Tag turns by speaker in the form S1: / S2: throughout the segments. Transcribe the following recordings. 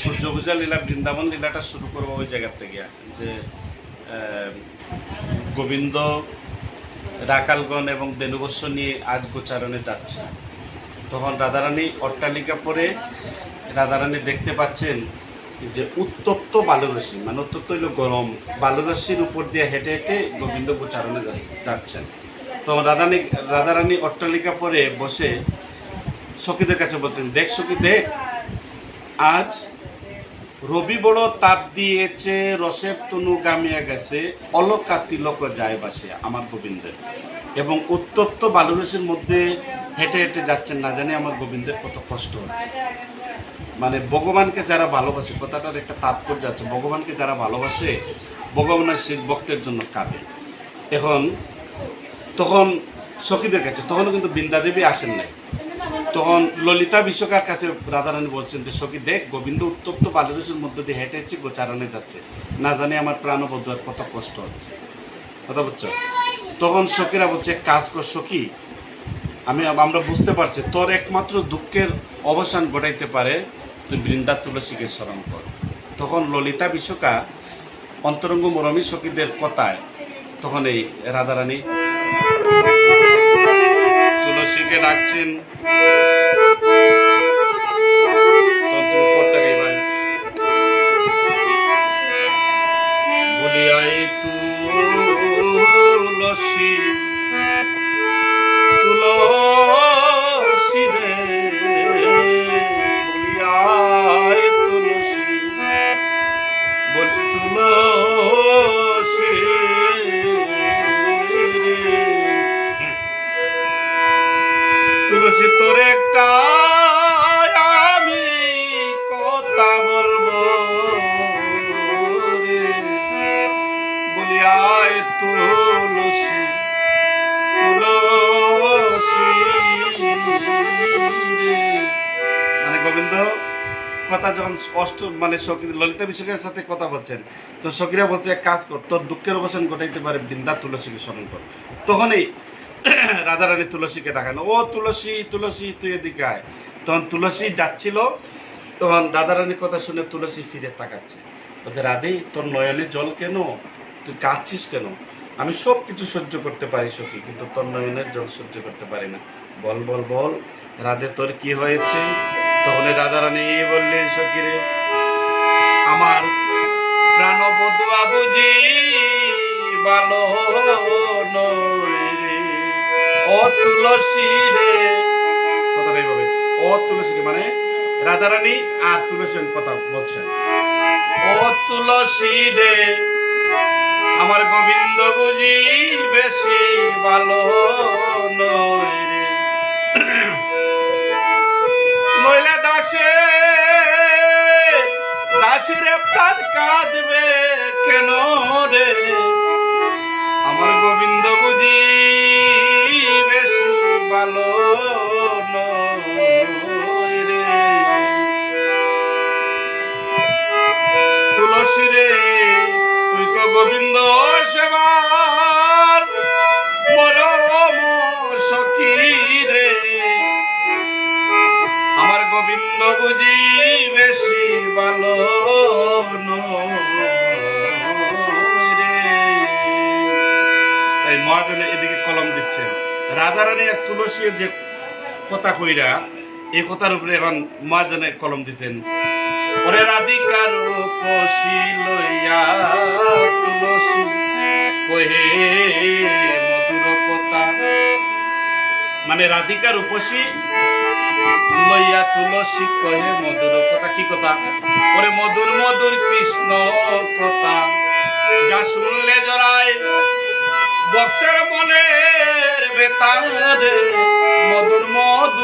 S1: সূর্য পূজা লীলা বৃন্দাবন লীলাটা শুরু করব ওই জায়গার থেকে, যে গোবিন্দ, রাকালগণ এবং বেনুবস্য নিয়ে আজ গোচারণে যাচ্ছে। তখন রাধারানী অট্টালিকা পরে রাধারানী দেখতে পাচ্ছেন যে উত্তপ্ত বালুরসী মানে উত্তপ্ত হইল গরম, বালুরসীর উপর দিয়ে হেঁটে হেঁটে গোবিন্দ গোচারণে যাচ্ছেন। তো রাধারানী রাধারানী অট্টালিকা পরে বসে সখীদের কাছে বলছেন, দেখ সখী, দেখ আজ রবি বড় তাপ দিয়েছে, রসের তনু গামিয়া গেছে অলকা তিলক যায় বাসে আমার গোবিন্দের। এবং উত্তপ্ত বালুরসের মধ্যে হেঁটে হেঁটে যাচ্ছেন না জানি আমার গোবিন্দের কত কষ্ট হচ্ছে। মানে ভগবানকে যারা ভালোবাসে, কথাটার একটা তাৎপর্য আছে, ভগবানকে যারা ভালোবাসে, ভগবানের সেই ভক্তের জন্য কাঁদে। এখন তখন সখীদের কাছে, তখনও কিন্তু বৃন্দাদেবী আসেন নাই। তখন ললিতা বিশ্বকার কাছে রাধারানী বলছেন যে, সখী, দেখ, গোবিন্দ উত্তপ্ত বালুরসের মধ্য দিয়ে হেঁটে হেঁটে গোচারণে যাচ্ছে। না জানি আমার প্রাণবদ্ধ কত কষ্ট হচ্ছে। কথা বুঝছ তখন সখীরা বলছে কাজ কর সখী, আমি, আমরা বুঝতে পারছি, তোর একমাত্র দুঃখের অবসান ঘটাইতে পারে, তুই বৃন্দা তুলসীকে স্মরণ কর। তখন ললিতা বিশ্বকা অন্তরঙ্গ মরমী সখীদের কথায় তখন এই রাধারানী তুলসীকে ডাকছেন গোবিন্দ, কথা যখন স্পষ্ট মানে সখী ললিতা বিশ্বকের সাথে কথা বলছেন, তো সখীরা বলছে, এক কাজ কর, তোর দুঃখের অবসান ঘটাইতে পারে বৃন্দা তুলসীকে স্মরণ কর। তখনই রাধারানী তুলসীকে দেখানো, ও তুলসী তুলসী, তুই এদিকে আয়। তখন তুলসী যাচ্ছিল, তখন রাধারানীর কথা শুনে তুলসী ফিরে তাকাচ্ছে। বলছে, রাধে, তোর নয়নে জল কেন? তুই কাঁদছিস কেন? আমি সব কিছু সহ্য করতে পারি সখী, কিন্তু তোর নয়নের জল সহ্য করতে পারি না। বল বল বল, রাধে, তোর কি হয়েছে? তখন রাধারানী বললেন সখী রে আমার প্রাণবধূ বুঝি ভালো নয় রে। ও তুলসী রে কথাটাই বলে ও তুলসী রে, মানে আমার গোবিন্দ বুঝি বেশি ভালো নয় দাসিরে প্রাণ কাঁদবে কেন রে? আমার গোবিন্দ বুঝি বেশ ভালো গোবিন্দ বুঝি বেশি ভালো তাই মহাজনে এদিকে কলম দিচ্ছেন রাধারানী আর তুলসীর যে কথা কইরা, এই কথার উপরে এখন মহাজনে কলম দিচ্ছেন ওরে রাধিকার পশি লইয়া তুলসী কহে, মধুর কথা। মানে রাধিকার উপসী লইয়া তুলসী কহে মধুর কথা। কি কথা? ওরে মধুর মধুর কৃষ্ণ কথা। যা শুনলে জড়ায় ভক্তের মনের বেতার। মধুর মধুর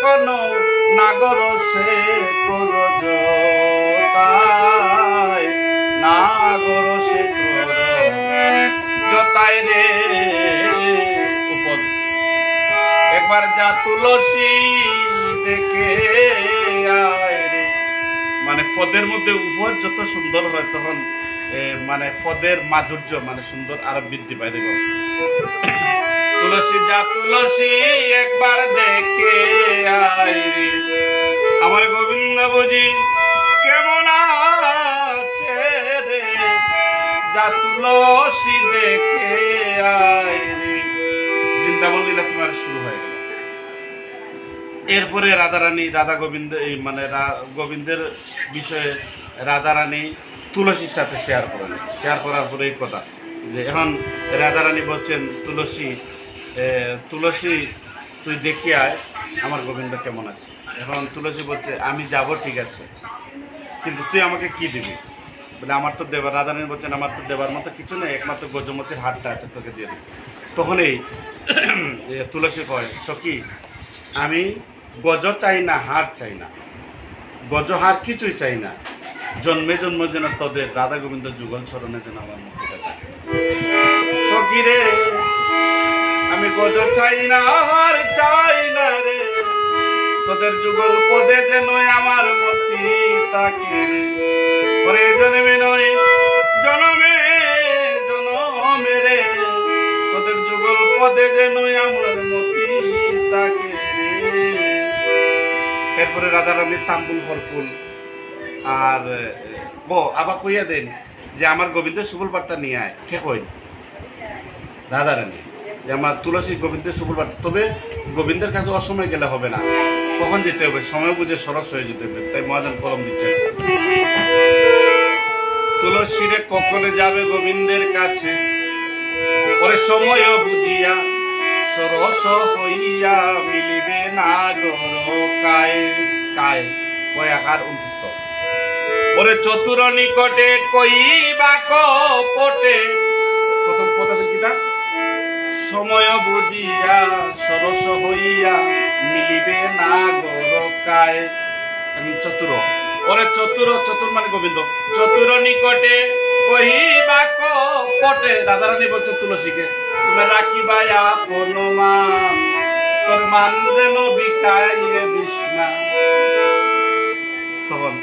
S1: কোন নাগর সে নাগর সে রে। একবার যা তুলসী দেখে আয় রে। পদের মধ্যে উপহার যত সুন্দর হয় তখন মানে পদের মাধুর্য মানে সুন্দর আরও বৃদ্ধি পায় দেখো তুলসী যা তুলসী, একবার আমার গোবিন্দ বুঝি কেমন আছে বৃন্দাবন লীলা তোমার শুরু হয়ে গেল। এরপরে রাধারানী, রাধা গোবিন্দ, এই মানে গোবিন্দের বিষয়ে রাধারানী তুলসীর সাথে শেয়ার করেন। শেয়ার করার পরে এই কথা যে এখন রাধারানী বলছেন, তুলসী তুলসী তুই দেখি আয়। আমার গোবিন্দ কেমন আছে? এখন তুলসী বলছে, আমি যাব, ঠিক আছে। কিন্তু তুই আমাকে কি দিবি? বলে, আমার তো দেবার রাধারানী বলছেন, আমার তো দেবার মতো কিছু নেই, একমাত্র গজমতির হাতটা আছে, তোকে দিয়ে দিবি। তখন এই তুলসী কয়, সখী, আমি গজ চাই না, হার চাই না। গজ হার কিছুই চাই না। জন্মে, জন্ম যেন তোদের রাধা গোবিন্দ যুগল স্মরণে যেন আমার মুক্তিটা থাকে। সখী রে, আমি গজ চাই না, হার চাই না রে। তোদের যুগল পদে যেন আমার মতি, তাকে পরে জন্মে নয়, জনমে জনমে রে। তোদের যুগল পদে যেন আমার মতি, তাকে এরপরে রাধারানীর তাম্বুল হরকুল আর, ব, আবার কইয়া দেন যে আমার গোবিন্দের সুবল বার্তা নিয়ে আয়। কে কই রাধারানী। যে আমার তুলসী গোবিন্দের সুবল বার্তা। তবে গোবিন্দের কাছে অসময় গেলে হবে না। কখন যেতে হবে? সময় বুঝে সরস হয়ে যেতে হবে। তাই মহাজন কলম দিচ্ছে। তুলসীরে কখনে যাবে গোবিন্দের কাছে? পরে সময় বুঝিয়া সরস হইয়া মিলিবে না গর কায় কায় কয়াকার উন্তুস্ত ওরে চতুর নিকটে কইবা কপটে। প্রথম কথা সময় বুঝিয়া, সরস হইয়া মিলিবে না গর কায় এখন চতুর। ওরে চতুর চতুর মানে গোবিন্দ। চতুর নিকটে বলছে, তুলসীকে, তুমি রাখিবা মান। তোর মান যেন বিকাইয়ে দিস না। তখন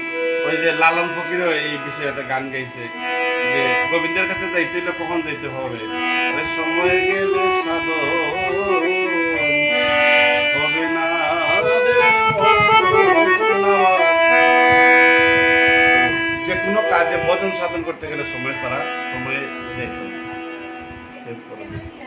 S1: ওই যে লালন ফকির এই বিষয়ে একটা গান গাইছে। যে গোবিন্দের কাছে যাইতে হইলে কখন যাইতে হবে সময় গেলে। যে কোনো কাজে বজন সাধন করতে গেলে সময় ছাড়া সময়ে যাইতে দিই।